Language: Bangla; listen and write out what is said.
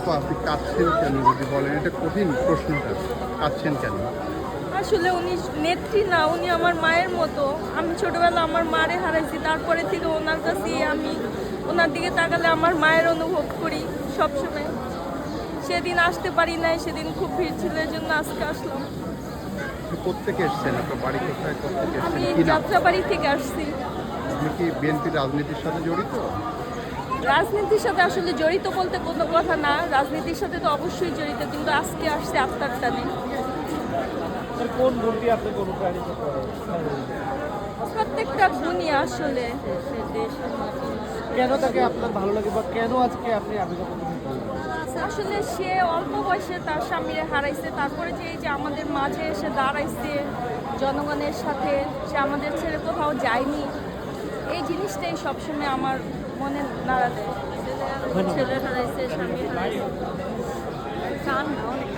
আপা আপনি কাঁদছেন কেন যদি বলেন? এটা কঠিন প্রশ্নটা। কাঁদছেন কেন? আসলে উনি নেত্রী না উনি আমার মায়ের মতো। আমি ছোটবেলা আমার মারে হারাইছি তারপরে থেকে ওনার কাছে আমি ওনার দিকে তাকালে আমার মায়ের অনুভব করি সবসময়। সেদিন আসতে পারি নাই সেদিন খুব ভিড় ছিল এই জন্য আজকে আসলাম। কোথেকে এসছেন? আপনার বাড়ি কোথায়? কোথেকে আমি এসছেন যাত্রাবাড়ি থেকে আসছি। আপনি কি বিএনপি রাজনীতির সাথে জড়িত? রাজনীতির সাথে আসলে জড়িত বলতে কোনো কথা না। রাজনীতির সাথে তো অবশ্যই জড়িত কিন্তু আজকে আসছে আত্মার টানে কোন গুণটি আপনাকে অনুপ্রাণিত করে প্রত্যেকটা গুণই আসলে। কেন তাকে আপনার ভালো লাগে বা কেন আজকে আপনি আবেদন আসলে সে অল্প বয়সে তার স্বামীরে হারাইছে তারপরে যে এই যে আমাদের মাঝে এসে দাঁড়াইছে জনগণের সাথে সে আমাদের ছেড়ে কোথাও যায়নি। এই জিনিসটাই সবসময় আমার মনে নাড়া দেয়। ছেলে হারাইছে স্বামী হারাইছে। কান না, অনেক